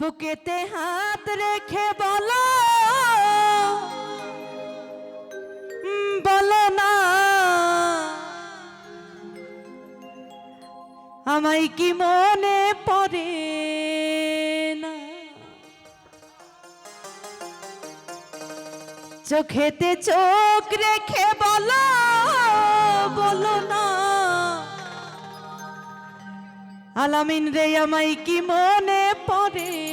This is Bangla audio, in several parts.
বুকেতে হাত রেখে বলো। বলো না। আমায় কি মনে পড়ে না? চোখেতে চোখ রেখে বলো বলো না। আলামিন রে, আমায় কি মনে পড়ে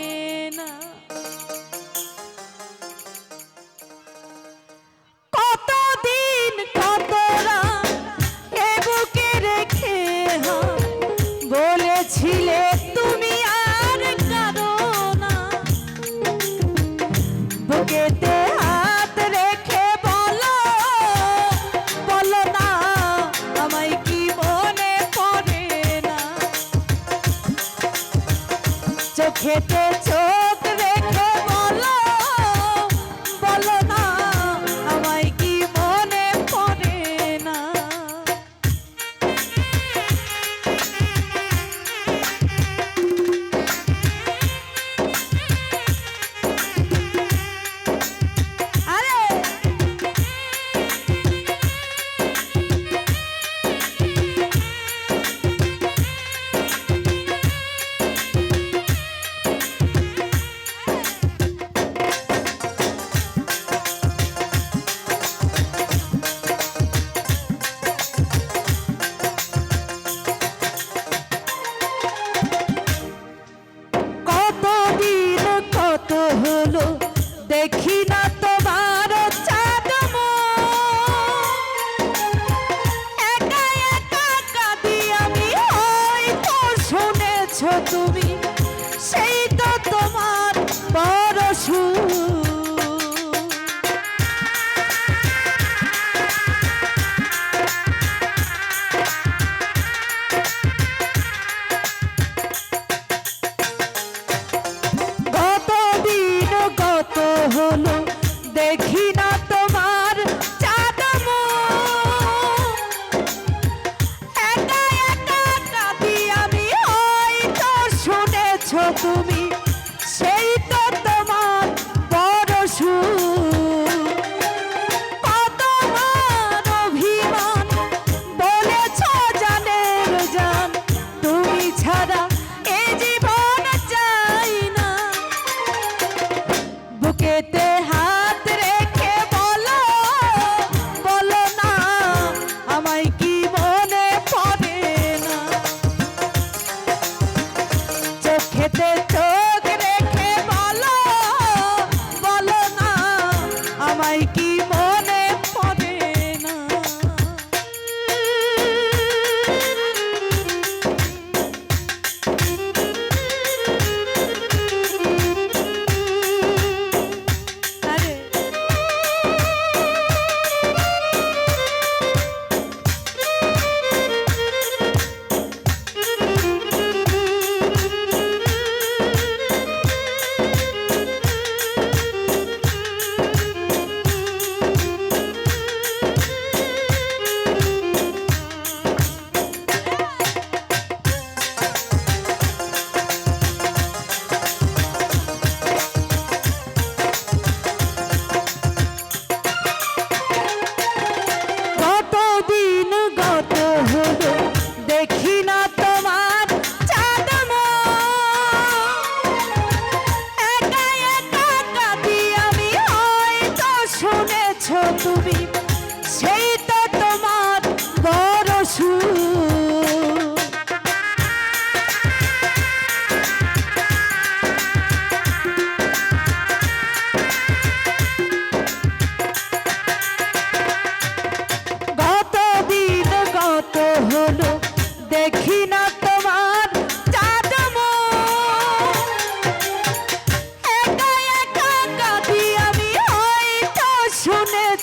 এ বুকে রেখে বলেছিলে তুমি আর হাত রেখে বলো বলো না কি মনে না? চোখ বুকেতে হাত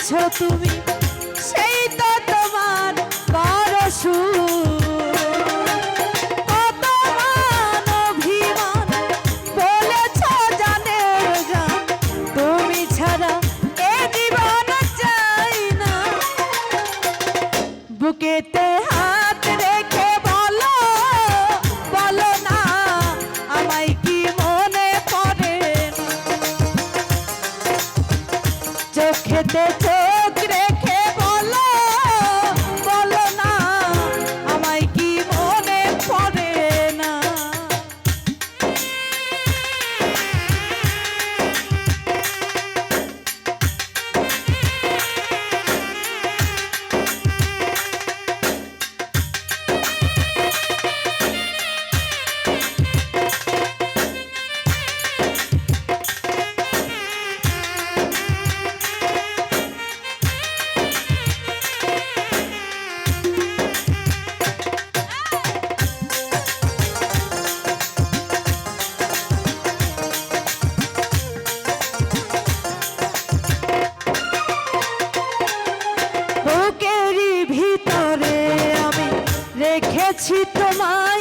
আছো তুমি, সেই তো তোমার বড় সুর বুকেতে হাত রেখে বলো বলো না, আমায় কি মনে পড়ে চোখেতে রেখেছি তোমার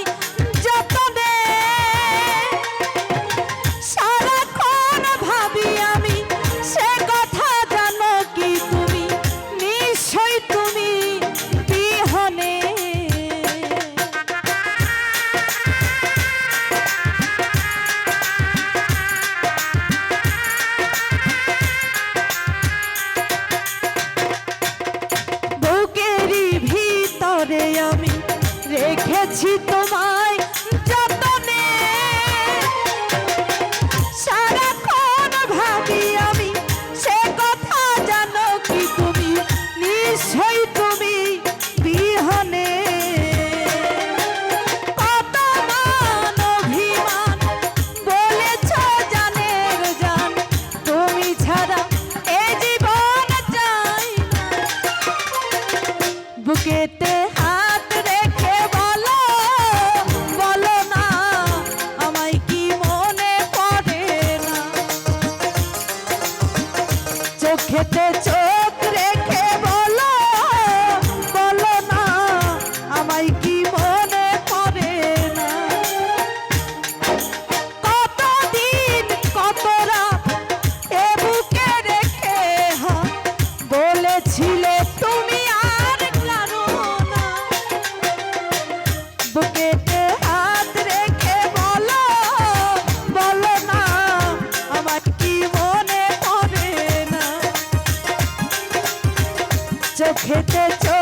chica. খেতে খেতে চ